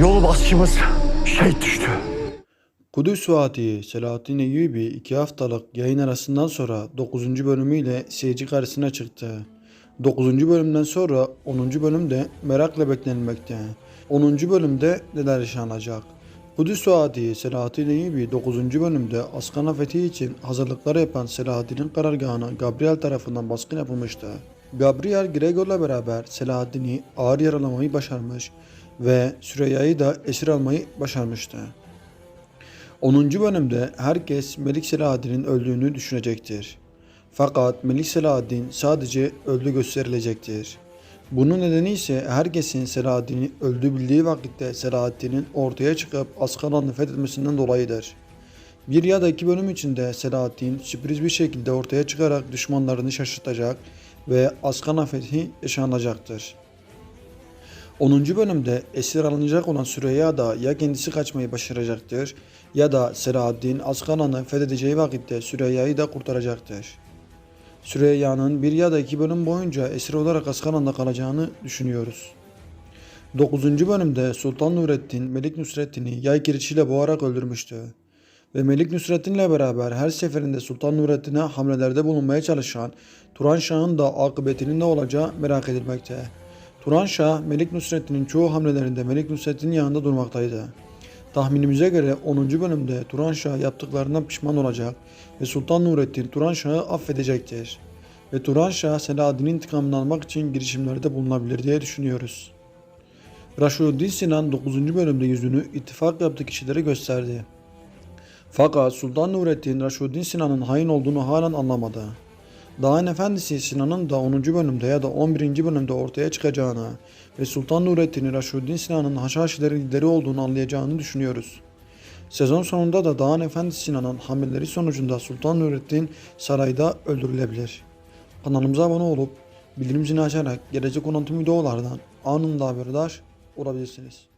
Yolu başçımız şehit düştü. Kudüs Fatih Selahattin Eyyubi 2 haftalık yayın arasından sonra 9. bölümüyle seyirci karşısına çıktı. 9. bölümden sonra 10. bölümde merakla beklenmekte. 10. bölümde neler yaşanacak? Kudüs Fatih Selahattin Eyyubi 9. bölümde Askana fethi için hazırlıkları yapan Selahaddin'in karargahına Gabriel tarafından baskın yapılmıştı. Gabriel Gregor'la beraber Selahaddin'i ağır yaralamayı başarmış ve Süreyya'yı da esir almayı başarmıştı. 10. bölümde herkes Melik Selahaddin'in öldüğünü düşünecektir. Fakat Melik Selahaddin sadece öldü gösterilecektir. Bunun nedeni ise herkesin Selahaddin'i öldü bildiği vakitte Selahaddin'in ortaya çıkıp Askanan'ı fethetmesinden dolayıdır. Bir ya da iki bölüm içinde Selahaddin sürpriz bir şekilde ortaya çıkarak düşmanlarını şaşırtacak ve Askana fethi yaşanacaktır. 10. bölümde esir alınacak olan Süreyya da ya kendisi kaçmayı başaracaktır ya da Selahaddin Askanan'ı fethedeceği vakitte Süreyya'yı da kurtaracaktır. Süreyya'nın bir ya da iki bölüm boyunca esir olarak Askanan'da kalacağını düşünüyoruz. 9. bölümde Sultan Nurettin Melik Nusrettin'i yay kirişiyle boğarak öldürmüştü. Ve Melik Nusrettin'le beraber her seferinde Sultan Nurettin'e hamlelerde bulunmaya çalışan Turan Şah'ın da akıbetinin ne olacağı merak edilmekte. Turan Şah, Melik Nusrettin'in çoğu hamlelerinde Melik Nusrettin'in yanında durmaktaydı. Tahminimize göre 10. bölümde Turan Şah yaptıklarından pişman olacak ve Sultan Nurettin Turan Şah'ı affedecektir. Ve Turan Şah Selahaddin'in intikamını almak için girişimlerde bulunabilir diye düşünüyoruz. Raşuddin Sinan 9. bölümde yüzünü ittifak yaptığı kişilere gösterdi. Fakat Sultan Nurettin Raşuddin Sinan'ın hain olduğunu halen anlamadı. Dağın Efendisi Sinan'ın da 10. bölümde ya da 11. bölümde ortaya çıkacağını ve Sultan Nurettin'i Raşuddin Sinan'ın Haşhaşilerin lideri olduğunu anlayacağını düşünüyoruz. Sezon sonunda da Dağın Efendisi Sinan'ın hamleleri sonucunda Sultan Nurettin sarayda öldürülebilir. Kanalımıza abone olup bildirim zilini açarak gelecek olan tüm videolardan anında haberdar olabilirsiniz.